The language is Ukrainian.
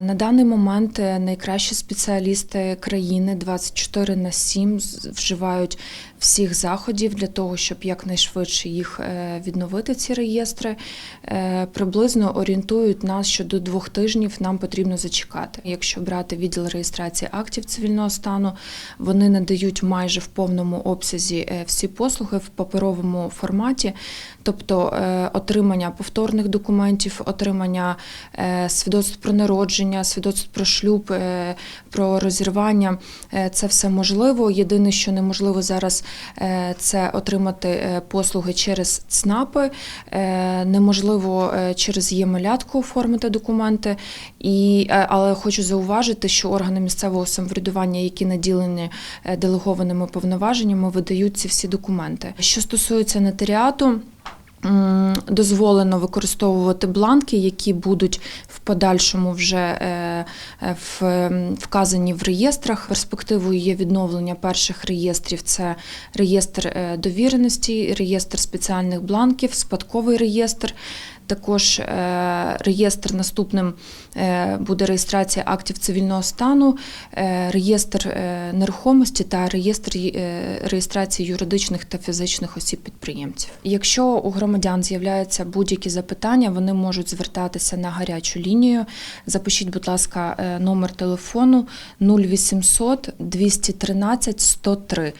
На даний момент е, найкращі спеціалісти країни 24 на 7 вживають всіх заходів для того, щоб якнайшвидше їх е, відновити, ці реєстри. Е, Приблизно орієнтують нас, що до двох тижнів нам потрібно зачекати. Якщо брати відділ реєстрації актів цивільного стану, вони надають майже в повному обсязі всі послуги в паперовому форматі, тобто отримання повторних документів, отримання свідоцтв про народження, свідоцтв про шлюб, е, про розірвання. Е, Це все можливо. Єдине, що неможливо зараз, е, це отримати послуги через ЦНАПи. Неможливо через ЄМЛятку оформити документи. І, але хочу зауважити, що органи місцевого самоврядування, які наділені делегованими повноваженнями, видають ці всі документи. Що стосується нотаріату. Дозволено використовувати бланки, які будуть в подальшому вже е, е, вказані в реєстрах. Перспективою є відновлення перших реєстрів: це реєстр е, довіреності, реєстр спеціальних бланків, спадковий реєстр. Також е, реєстр наступним е, буде реєстрація актів цивільного стану, е, реєстр нерухомості та реєстр реєстрації юридичних та фізичних осіб підприємців. Якщо у громадян з'являються будь-які запитання, вони можуть звертатися на гарячу лінію. Запишіть, будь ласка, номер телефону 0800 213 103.